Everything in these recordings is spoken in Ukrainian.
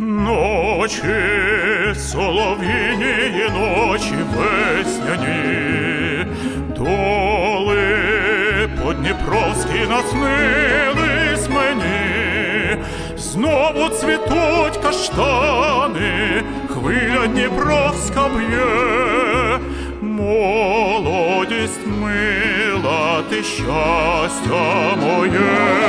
ночі, солов'їні ночі весняні, доли подніпровські наснились мені, знову цвітуть каштани, хвиля Дніпровська б'є, молодість мила, ти щастя моє,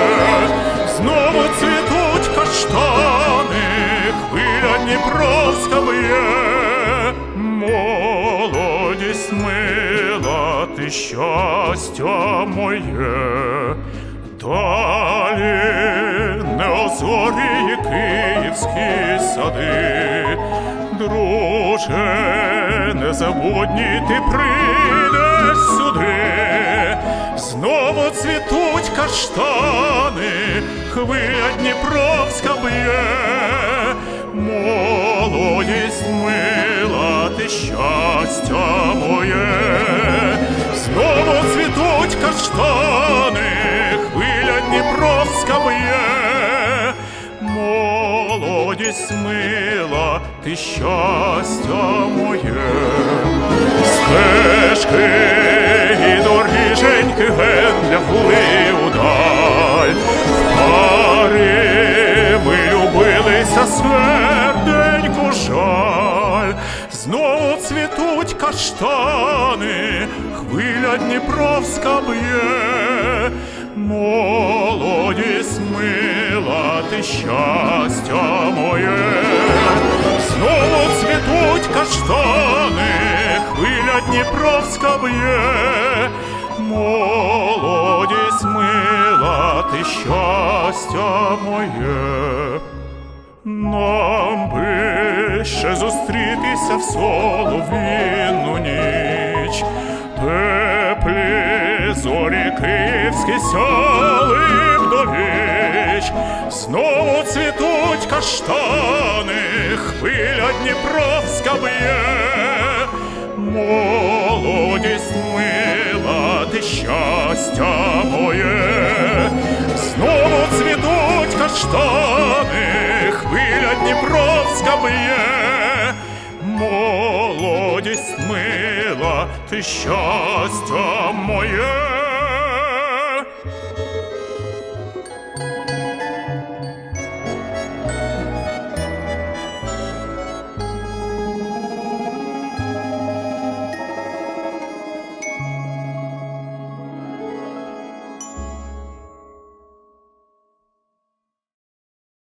Дніпровська б'є, молодість мила, ти щастя моє. Далі неозорі київські сади, друже, незабутній ти прийдеш сюди, знову цвітуть каштани, хвиля Дніпровська б'є, молодість мила, ти щастя моє, знову цвітуть каштани, хвиля Дніпровська б'є, молодість мила, ти щастя моє, стежки і доріженьки ген лягли удаль, знову цвітуть каштани, хвиля Дніпровська б'є, молодість мила, ти щастя моє, знову цвітуть каштани, хвиля Дніпровська б'є, молодість мила, ти щастя моє. Нам би ще зустрітися в солов'їну ніч, теплі зорі київські сяли б до віч, знову цвітуть каштани, хвиля Дніпровська б'є, молодість мила, ти щастя моє, знову цвітуть каштани, хвиля Дніпровська б'є, молодість мила, ти щастя моє.